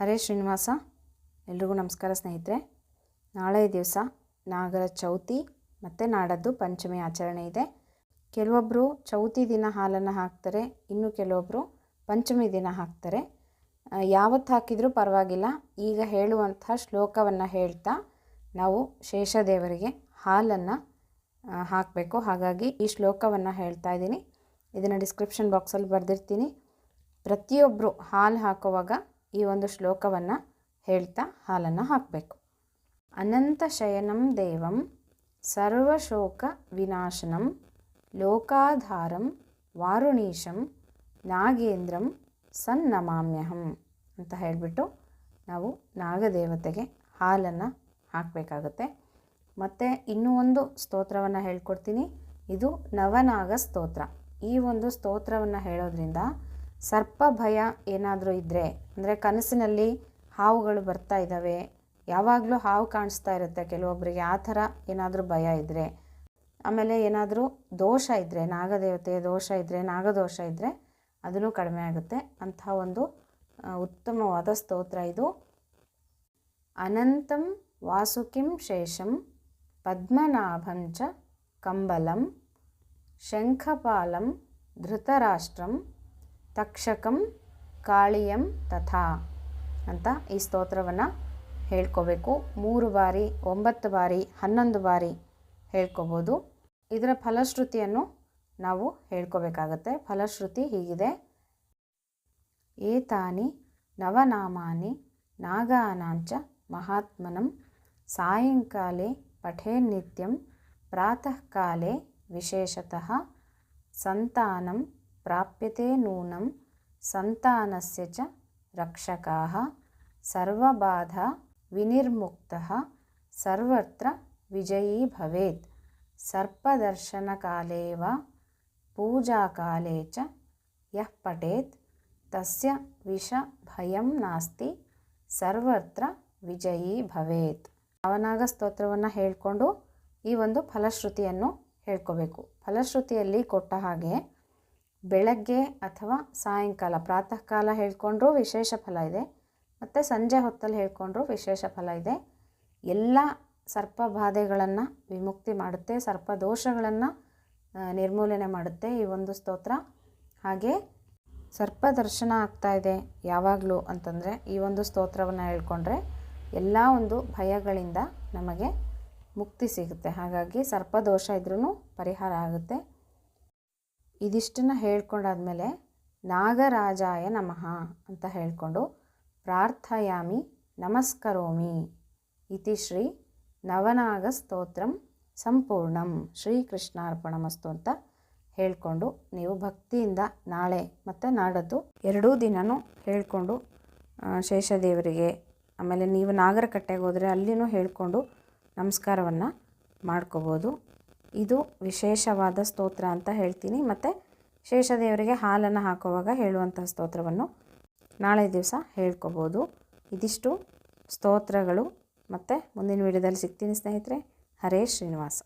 ಹರೇ ಶ್ರೀನಿವಾಸ. ಎಲ್ರಿಗೂ ನಮಸ್ಕಾರ ಸ್ನೇಹಿತರೆ. ನಾಳೆ ದಿವಸ ನಾಗರ ಚೌತಿ ಮತ್ತು ನಾಡದ್ದು ಪಂಚಮಿ ಆಚರಣೆ ಇದೆ. ಕೆಲವೊಬ್ಬರು ಚೌತಿ ದಿನ ಹಾಲನ್ನು ಹಾಕ್ತಾರೆ, ಇನ್ನು ಕೆಲವೊಬ್ಬರು ಪಂಚಮಿ ದಿನ ಹಾಕ್ತಾರೆ. ಯಾವತ್ತು ಹಾಕಿದರೂ ಪರವಾಗಿಲ್ಲ. ಈಗ ಹೇಳುವಂಥ ಶ್ಲೋಕವನ್ನು ಹೇಳ್ತಾ ನಾವು ಶೇಷದೇವರಿಗೆ ಹಾಲನ್ನು ಹಾಕಬೇಕು. ಹಾಗಾಗಿ ಈ ಶ್ಲೋಕವನ್ನು ಹೇಳ್ತಾ ಇದ್ದೀನಿ. ಇದನ್ನು ಡಿಸ್ಕ್ರಿಪ್ಷನ್ ಬಾಕ್ಸಲ್ಲಿ ಬರೆದಿರ್ತೀನಿ. ಪ್ರತಿಯೊಬ್ಬರು ಹಾಲು ಹಾಕುವಾಗ ಈ ಒಂದು ಶ್ಲೋಕವನ್ನು ಹೇಳ್ತಾ ಹಾಲನ್ನು ಹಾಕಬೇಕು. ಅನಂತ ಶಯನಂ ದೇವಂ, ಸರ್ವಶೋಕ ವಿನಾಶನಂ, ಲೋಕಾಧಾರಂ ವಾರುಣೀಶಂ, ನಾಗೇಂದ್ರಂ ಸನ್ನಮಾಮ್ಯಹಂ ಅಂತ ಹೇಳಿಬಿಟ್ಟು ನಾವು ನಾಗದೇವತೆಗೆ ಹಾಲನ್ನು ಹಾಕಬೇಕಾಗತ್ತೆ. ಮತ್ತು ಇನ್ನೂ ಒಂದು ಸ್ತೋತ್ರವನ್ನು ಹೇಳ್ಕೊಡ್ತೀನಿ. ಇದು ನವನಾಗ ಸ್ತೋತ್ರ. ಈ ಒಂದು ಸ್ತೋತ್ರವನ್ನು ಹೇಳೋದ್ರಿಂದ ಸರ್ಪ ಭಯ ಏನಾದರೂ ಇದ್ದರೆ ಅಂದರೆ ಕನಸಿನಲ್ಲಿ ಹಾವುಗಳು ಬರ್ತಾ ಇದ್ದಾವೆ ಯಾವಾಗಲೂ ಹಾವು ಕಾಣಿಸ್ತಾ ಇರುತ್ತೆ ಕೆಲವೊಬ್ಬರಿಗೆ ಆ ಥರ ಏನಾದರೂ ಭಯ ಇದ್ದರೆ ಆಮೇಲೆ ಏನಾದರೂ ದೋಷ ಇದ್ದರೆ ನಾಗದೇವತೆ ದೋಷ ಇದ್ದರೆ ನಾಗದೋಷ ಇದ್ದರೆ ಅದನ್ನು ಕಡಿಮೆ ಆಗುತ್ತೆ. ಅಂಥ ಒಂದು ಉತ್ತಮವಾದ ಸ್ತೋತ್ರ ಇದು. ಅನಂತಂ ವಾಸುಕಿಂ ಶೇಷಂ ಪದ್ಮನಾಭಂಚ ಕಂಬಲಂ ಶಂಖಪಾಲಂ ಧೃತರಾಷ್ಟ್ರಂ ತಕ್ಷಕಂ ಕಾಳಿಯಂ ತಥಾ ಅಂತ ಈ ಸ್ತೋತ್ರವನ್ನು ಹೇಳ್ಕೋಬೇಕು. ಮೂರು ಬಾರಿ, ಒಂಬತ್ತು ಬಾರಿ, ಹನ್ನೊಂದು ಬಾರಿ ಹೇಳ್ಕೋಬೋದು. ಇದರ ಫಲಶ್ರುತಿಯನ್ನು ನಾವು ಹೇಳ್ಕೋಬೇಕಾಗತ್ತೆ. ಫಲಶ್ರುತಿ ಹೀಗಿದೆ. ಏತಾನಿ ನವನಾಮಾನಿ ನಾಗಾನಾಂಚ ಮಹಾತ್ಮನಂ ಸಾಯಂಕಾಲೆ ಪಠೇ ಪ್ರಾತಃ ಕಾಲೇ ವಿಶೇಷತಃ ಸಂತಾನಂ ಪ್ರಾಪ್ಯತೆ ನೂನಂ ಸಂತಾನಸ್ಯ ಚ ರಕ್ಷಕಾಃ ಸರ್ವಬಾಧ ವಿನಿರ್ಮುಕ್ತಃ ಸರ್ವತ್ರ ವಿಜಯೀ ಭವೇತ್. ಸರ್ಪದರ್ಶನಕಾಲೇ ವಾ ಪೂಜಾಕಾಲೇ ಚ ಯಃ ಪಠೇತ್. ತಸ್ಯ ವಿಷ ಭಯಂ ನಾಸ್ತಿ ಸರ್ವತ್ರ ವಿಜಯೀ ಭವೇತ್. ಅವನಾಗ ಸ್ತೋತ್ರವನ್ನು ಹೇಳಿಕೊಂಡು ಈ ಒಂದು ಫಲಶ್ರುತಿಯನ್ನು ಹೇಳ್ಕೋಬೇಕು. ಫಲಶ್ರುತಿಯಲ್ಲಿ ಕೊಟ್ಟ ಹಾಗೆ ಬೆಳಗ್ಗೆ ಅಥವಾ ಸಾಯಂಕಾಲ ಪ್ರಾತಃ ಕಾಲ ಹೇಳ್ಕೊಂಡ್ರೂ ವಿಶೇಷ ಫಲ ಇದೆ. ಮತ್ತು ಸಂಜೆ ಹೊತ್ತಲ್ಲಿ ಹೇಳ್ಕೊಂಡ್ರೂ ವಿಶೇಷ ಫಲ ಇದೆ. ಎಲ್ಲ ಸರ್ಪ ಬಾಧೆಗಳನ್ನು ವಿಮುಕ್ತಿ ಮಾಡುತ್ತೆ, ಸರ್ಪ ದೋಷಗಳನ್ನು ನಿರ್ಮೂಲನೆ ಮಾಡುತ್ತೆ ಈ ಒಂದು ಸ್ತೋತ್ರ. ಹಾಗೆ ಸರ್ಪ ದರ್ಶನ ಆಗ್ತಾ ಇದೆ ಯಾವಾಗಲೂ ಅಂತಂದರೆ ಈ ಒಂದು ಸ್ತೋತ್ರವನ್ನು ಹೇಳ್ಕೊಂಡ್ರೆ ಎಲ್ಲ ಒಂದು ಭಯಗಳಿಂದ ನಮಗೆ ಮುಕ್ತಿ ಸಿಗುತ್ತೆ. ಹಾಗಾಗಿ ಸರ್ಪದೋಷ ಇದ್ರೂ ಪರಿಹಾರ ಆಗುತ್ತೆ. ಇದಿಷ್ಟನ್ನು ಹೇಳ್ಕೊಂಡಾದ್ಮೇಲೆ ನಾಗರಾಜಾಯ ನಮಃ ಅಂತ ಹೇಳಿಕೊಂಡು ಪ್ರಾರ್ಥಯಾಮಿ ನಮಸ್ಕರೋಮಿ. ಇತಿ ಶ್ರೀ ನವನಾಗ ಸ್ತೋತ್ರಂ ಸಂಪೂರ್ಣಂ. ಶ್ರೀಕೃಷ್ಣಾರ್ಪಣಮಸ್ತು ಅಂತ ಹೇಳಿಕೊಂಡು ನೀವು ಭಕ್ತಿಯಿಂದ ನಾಳೆ ಮತ್ತು ನಾಡದ್ದು ಎರಡೂ ದಿನವೂ ಹೇಳಿಕೊಂಡು ಶೇಷದೇವರಿಗೆ, ಆಮೇಲೆ ನೀವು ನಾಗರಕಟ್ಟೆಗೆ ಹೋದರೆ ಅಲ್ಲಿನೂ ಹೇಳಿಕೊಂಡು ನಮಸ್ಕಾರವನ್ನು ಮಾಡ್ಕೋಬೋದು. ಇದು ವಿಶೇಷವಾದ ಸ್ತೋತ್ರ ಅಂತ ಹೇಳ್ತೀನಿ. ಮತ್ತು ಶೇಷದೇವರಿಗೆ ಹಾಲನ್ನು ಹಾಕುವಾಗ ಹೇಳುವಂತಹ ಸ್ತೋತ್ರವನ್ನು ನಾಳೆ ದಿವಸ ಹೇಳ್ಕೊಬೋದು. ಇದಿಷ್ಟು ಸ್ತೋತ್ರಗಳು. ಮತ್ತು ಮುಂದಿನ ವಿಡಿಯೋದಲ್ಲಿ ಸಿಗ್ತೀನಿ ಸ್ನೇಹಿತರೆ. ಹರೇ ಶ್ರೀನಿವಾಸ.